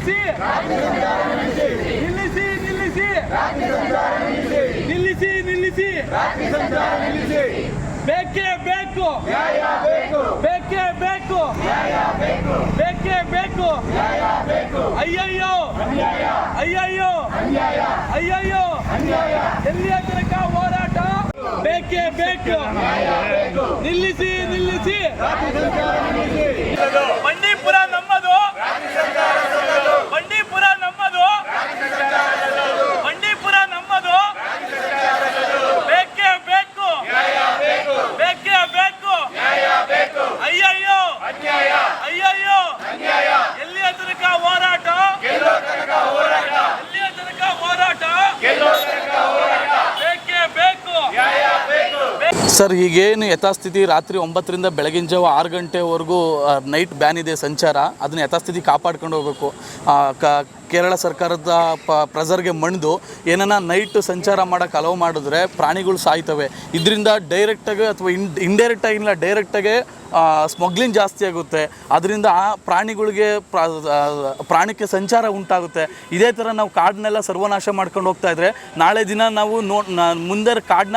ನಿಲ್ಲಿಸಿ. ನಿಲ್ಲಿಸಿ ನಿಲ್ಲಿಸಿ. ನಿಲ್ಲಿಸಿ ನಿಲ್ಲಿಸಿ. ಬೇಕೇ ಬೇಕು. ಬೇಕೇ ಬೇಕು. ಬೇಕೇ ಬೇಕು. ಅಯ್ಯಯ್ಯೋ. ಅಯ್ಯಯ್ಯೋ. ಅಯ್ಯಯ್ಯೋ. ಎಲ್ಲಿಯ ತನಕ ಹೋರಾಟ? ಬೇಕೇ ಬೇಕು. ನಿಲ್ಲಿಸಿ ನಿಲ್ಲಿಸಿ. ಬಂಡೀಪುರ ನಮ್ಮದು ಬಂಡೀಪುರ ನಮ್ಮದು ಬಂಡೀಪುರ ನಮ್ಮದು ಬೇಕೇ ಬೇಕು ಬೇಕೇ ಬೇಕು ಅಯ್ಯಯ್ಯೋ ಅಯ್ಯಯ್ಯೋ ಎಲ್ಲಿಯ ತನಕ ಹೋರಾಟ ಎಲ್ಲಿಯ ತನಕ ಹೋರಾಟ ಬೇಕೇ ಬೇಕು ಸರ್, ಈಗೇನು ಯಥಾಸ್ಥಿತಿ? ರಾತ್ರಿ ಒಂಬತ್ತರಿಂದ ಬೆಳಗಿನ ಜಾವ ಆರು ಗಂಟೆವರೆಗೂ ನೈಟ್ ಬ್ಯಾನ್ ಇದೆ ಸಂಚಾರ. ಅದನ್ನ ಯಥಾಸ್ಥಿತಿ ಕಾಪಾಡ್ಕೊಂಡು ಹೋಗಬೇಕು. ಕ, ಕೇರಳ ಸರ್ಕಾರದ ಪ, ಪ್ರಜರ್ಗೆ ಮಣಿದು ಏನನ್ನ ನೈಟ್ ಸಂಚಾರ ಮಾಡೋಕ್ಕೆ ಅಲೋ ಮಾಡಿದ್ರೆ ಪ್ರಾಣಿಗಳು ಸಾಯ್ತವೆ. ಇದರಿಂದ ಡೈರೆಕ್ಟಾಗಿ ಅಥವಾ ಇನ್ ಇಂಡೈರೆಕ್ಟಾಗಿ ಇಲ್ಲ ಡೈರೆಕ್ಟಾಗೆ ಸ್ಮಗ್ಲಿಂಗ್ ಜಾಸ್ತಿ ಆಗುತ್ತೆ. ಅದರಿಂದ ಆ ಪ್ರಾಣಿಗಳಿಗೆ ಪ್ರಾ- ಪ್ರಾಣಕ್ಕೆ ಸಂಚಾರ ಉಂಟಾಗುತ್ತೆ. ಇದೇ ಥರ ನಾವು ಕಾಡನ್ನೆಲ್ಲ ಸರ್ವನಾಶ ಮಾಡ್ಕೊಂಡು ಹೋಗ್ತಾ ಇದ್ರೆ, ನಾಳೆ ದಿನ ನಾವು ನ- ಮುಂದೆ ಕಾಡನ್ನ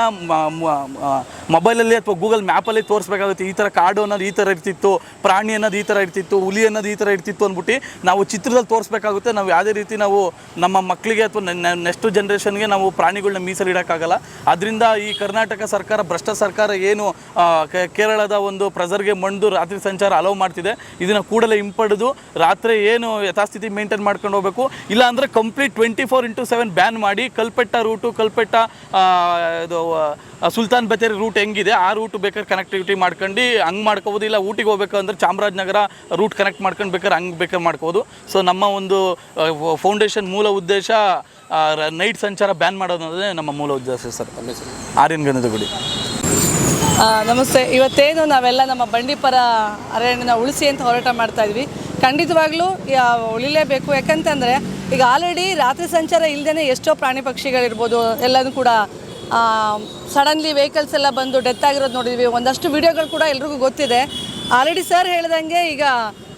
ಮೊಬೈಲಲ್ಲಿ ಅಥವಾ ಗೂಗಲ್ ಮ್ಯಾಪಲ್ಲಿ ತೋರಿಸ್ಬೇಕಾಗುತ್ತೆ. ಈ ಥರ ಕಾಡು ಅನ್ನೋದು ಈ ಥರ ಇರ್ತಿತ್ತು, ಪ್ರಾಣಿ ಅನ್ನೋದು ಈ ಥರ ಇರ್ತಿತ್ತು, ಹುಲಿ ಅನ್ನೋದು ಈ ಥರ ಇರ್ತಿತ್ತು ಅಂದ್ಬಿಟ್ಟು ನಾವು ಚಿತ್ರದಲ್ಲಿ ತೋರಿಸ್ಬೇಕಾಗುತ್ತೆ. ನಾವು ಯಾವುದೇ ರೀತಿ ನಾವು ನಮ್ಮ ಮಕ್ಕಳಿಗೆ ಅಥವಾ ನೆಕ್ಸ್ಟ್ ಜನ್ರೇಷನ್ಗೆ ನಾವು ಪ್ರಾಣಿಗಳನ್ನ ಮೀಸಲಿಡೋಕ್ಕಾಗಲ್ಲ ಅದರಿಂದ ಈ ಕರ್ನಾಟಕ ಸರ್ಕಾರ, ಭ್ರಷ್ಟ ಸರ್ಕಾರ ಏನು ಕೇರಳದ ಒಂದು ಪ್ರಜರ್ಗೆ ಮಂಡು ರಾತ್ರಿ ಸಂಚಾರ ಅಲೋ ಮಾಡ್ತಿದೆ. ಇದನ್ನು ಕೂಡಲೇ ಹಿಂಪಡೆದು ರಾತ್ರಿ ಏನು ಯಥಾಸ್ಥಿತಿ ಮೇಂಟೈನ್ ಮಾಡ್ಕೊಂಡು ಹೋಗಬೇಕು. ಇಲ್ಲಾಂದರೆ complete twenty four into seven ban ಮಾಡಿ ಕಲ್ಪೆಟ್ಟ ರೂಟು ಕಲ್ಪೆಟ್ಟ ಇದು ಸುಲ್ತಾನ್ ಬತೇರಿ ರೂಟ್ ಹೆಂಗಿದೆ? ಆ ರೂಟ್ ಬೇಕಾದ್ರೆ ಕನೆಕ್ಟಿವಿಟಿ ಮಾಡ್ಕೊಂಡು, ಹಂಗೆ ಮಾಡ್ಕೋಬೋದು ಇಲ್ಲ ಊಟಿಗೆ ಹೋಗ್ಬೇಕು ಅಂದರೆ ಚಾಮರಾಜನಗರ ರೂಟ್ ಕನೆಕ್ಟ್ ಮಾಡ್ಕೊಂಡು ಬೇಕಾದ್ರೆ ಹಂಗೆ ಬೇಕಾದ್ರೆ ಮಾಡ್ಕೋಬೋದು. ಸೊ ನಮ್ಮ ಒಂದು ಫೌಂಡೇಶನ್ ಮೂಲ ಉದ್ದೇಶ ನೈಟ್ ಸಂಚಾರ ಬ್ಯಾನ್ ಮಾಡೋದು ನಮ್ಮ ಮೂಲ ಉದ್ದೇಶ ಸರ್. ಆರ್ಯನ್ ಗಣದ ಗುಡಿ. ನಮಸ್ತೆ. ಇವತ್ತೇನು ನಾವೆಲ್ಲ ನಮ್ಮ ಬಂಡೀಪರ ಅರಣ್ಯನ ಉಳಿಸಿ ಅಂತ ಹೋರಾಟ ಮಾಡ್ತಾ ಇದ್ವಿ. ಖಂಡಿತವಾಗ್ಲೂ ಉಳಿಲೇಬೇಕು. ಯಾಕಂತಂದರೆ, ಈಗ ಆಲ್ರೆಡಿ ರಾತ್ರಿ ಸಂಚಾರ ಇಲ್ಲದೇ ಎಷ್ಟೋ ಪ್ರಾಣಿ ಪಕ್ಷಿಗಳಿರ್ಬೋದು, ಎಲ್ಲನೂ ಕೂಡ ಸಡನ್ಲಿ ವೆಹಿಕಲ್ಸ್ ಎಲ್ಲ ಬಂದು ಡೆತ್ ಆಗಿರೋದು ನೋಡಿದ್ವಿ. ಒಂದಷ್ಟು ವಿಡಿಯೋಗಳು ಕೂಡ ಎಲ್ರಿಗೂ ಗೊತ್ತಿದೆ. ಆಲ್ರೆಡಿ ಸರ್ ಹೇಳ್ದಂಗೆ ಈಗ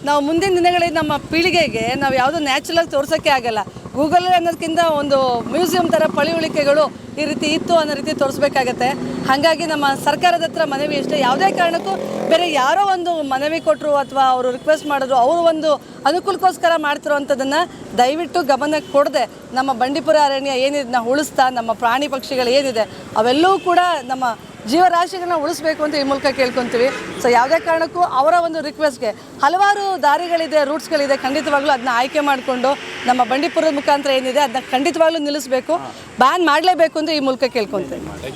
ನಾವು ಮುಂದಿನ ದಿನಗಳಲ್ಲಿ ನಮ್ಮ ಪೀಳಿಗೆಗೆ ನಾವು ಯಾವುದೋ ನ್ಯಾಚುರಲ್ ತೋರ್ಸೋಕ್ಕೆ ಆಗಲ್ಲ. ಗೂಗಲ್ ಅನ್ನೋದಕ್ಕಿಂತ ಒಂದು ಮ್ಯೂಸಿಯಂ ಥರ ಪಳಿಯುಳಿಕೆಗಳು ಈ ರೀತಿ ಇತ್ತು ಅನ್ನೋ ರೀತಿ ತೋರಿಸ್ಬೇಕಾಗತ್ತೆ. ಹಾಗಾಗಿ ನಮ್ಮ ಸರ್ಕಾರದ ಹತ್ರ ಮನವಿ ಇಷ್ಟೇ ಯಾವುದೇ ಕಾರಣಕ್ಕೂ ಬೇರೆ ಯಾರೋ ಒಂದು ಮನವಿ ಕೊಟ್ಟರು ಅಥವಾ ಅವರು ರಿಕ್ವೆಸ್ಟ್ ಮಾಡಿದ್ರು, ಅವರು ಒಂದು ಅನುಕೂಲಕ್ಕೋಸ್ಕರ ಮಾಡ್ತಿರೋ ಅಂಥದ್ದನ್ನು ದಯವಿಟ್ಟು ಗಮನಕ್ಕೆ ಕೊಡದೆ ನಮ್ಮ ಬಂಡೀಪುರ ಅರಣ್ಯ ಏನಿದೆ ಉಳಿಸ್ತಾ, ನಮ್ಮ ಪ್ರಾಣಿ ಪಕ್ಷಿಗಳು ಏನಿದೆ, ಅವೆಲ್ಲವೂ ಕೂಡ ನಮ್ಮ ಜೀವರಾಶಿಗಳನ್ನ ಉಳಿಸ್ಬೇಕು ಅಂತ ಈ ಮೂಲಕ ಕೇಳ್ಕೊತೀವಿ. ಸೊ ಯಾವುದೇ ಕಾರಣಕ್ಕೂ ಅವರ ಒಂದು ರಿಕ್ವೆಸ್ಟ್ಗೆ ಹಲವಾರು ದಾರಿಗಳಿದೆ ರೂಟ್ಸ್ಗಳಿದೆ ಖಂಡಿತವಾಗ್ಲೂ ಅದನ್ನ ಆಯ್ಕೆ ಮಾಡಿಕೊಂಡು ನಮ್ಮ ಬಂಡೀಪುರದ ಮುಖಾಂತರ ಏನಿದೆ ಅದನ್ನ ಖಂಡಿತವಾಗ್ಲೂ ನಿಲ್ಲಿಸಬೇಕು. ಬ್ಯಾನ್ ಮಾಡಲೇಬೇಕು ಅಂತ ಈ ಮೂಲಕ ಕೇಳ್ಕೊತೀವಿ.